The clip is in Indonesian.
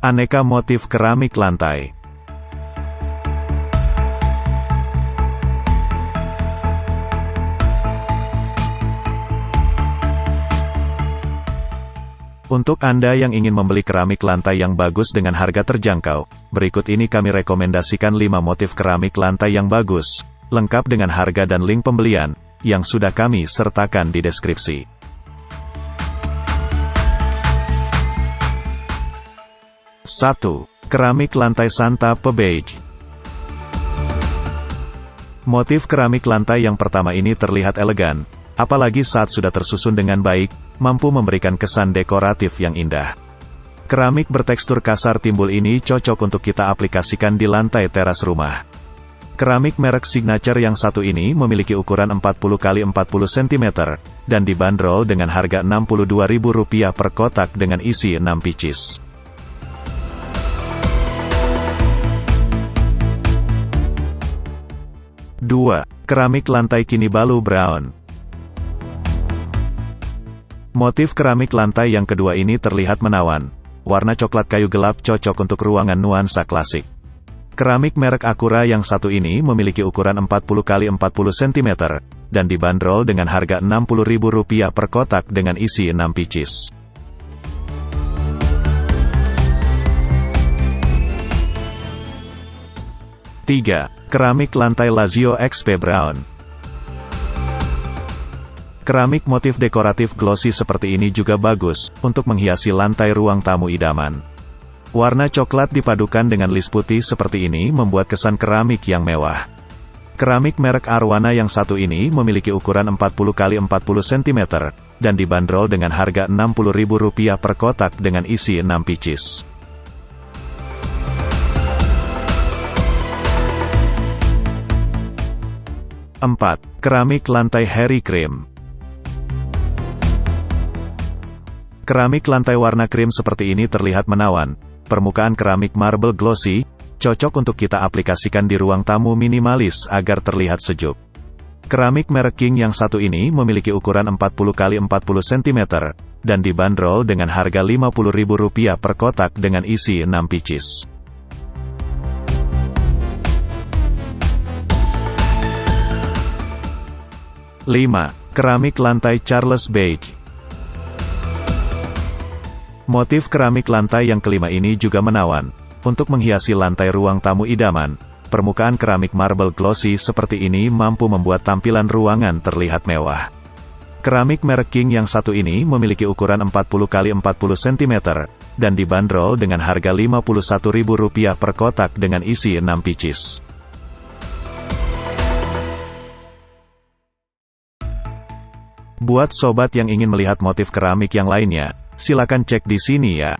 Aneka motif keramik lantai. Untuk Anda yang ingin membeli keramik lantai yang bagus dengan harga terjangkau, berikut ini kami rekomendasikan 5 motif keramik lantai yang bagus, lengkap dengan harga dan link pembelian, yang sudah kami sertakan di deskripsi. 1. Keramik lantai Santa Beige Motif keramik lantai yang pertama ini terlihat elegan, apalagi saat sudah tersusun dengan baik, mampu memberikan kesan dekoratif yang indah. Keramik bertekstur kasar timbul ini cocok untuk kita aplikasikan di lantai teras rumah. Keramik merek Signature yang satu ini memiliki ukuran 40 x 40 cm, dan dibanderol dengan harga Rp62.000 per kotak dengan isi 6 picis. 2. Keramik lantai kini balu brown. Motif keramik lantai yang kedua ini terlihat menawan. Warna coklat kayu gelap cocok untuk ruangan nuansa klasik. Keramik merek akura yang satu ini memiliki ukuran 40 x 40 cm, dan dibanderol dengan harga Rp60.000 per kotak dengan isi 6 picis. 3. Keramik lantai Lazio XP Brown. Keramik motif dekoratif glossy seperti ini juga bagus, untuk menghiasi lantai ruang tamu idaman. Warna coklat dipadukan dengan lis putih seperti ini membuat kesan keramik yang mewah. Keramik merek Arwana yang satu ini memiliki ukuran 40 x 40 cm, dan dibanderol dengan harga Rp60.000 per kotak dengan isi 6 picis. 4. Keramik lantai Harry Cream Keramik lantai warna krim seperti ini terlihat menawan. Permukaan keramik marble glossy, cocok untuk kita aplikasikan di ruang tamu minimalis agar terlihat sejuk. Keramik merek King yang satu ini memiliki ukuran 40 x 40 cm, dan dibanderol dengan harga Rp50.000 per kotak dengan isi 6 picis. 5. Keramik lantai Charles Beige Motif keramik lantai yang kelima ini juga menawan. Untuk menghiasi lantai ruang tamu idaman, permukaan keramik marble glossy seperti ini mampu membuat tampilan ruangan terlihat mewah. Keramik merek King yang satu ini memiliki ukuran 40 x 40 cm, dan dibanderol dengan harga Rp51.000 per kotak dengan isi 6 pieces. Buat sobat yang ingin melihat motif keramik yang lainnya, silakan cek di sini ya.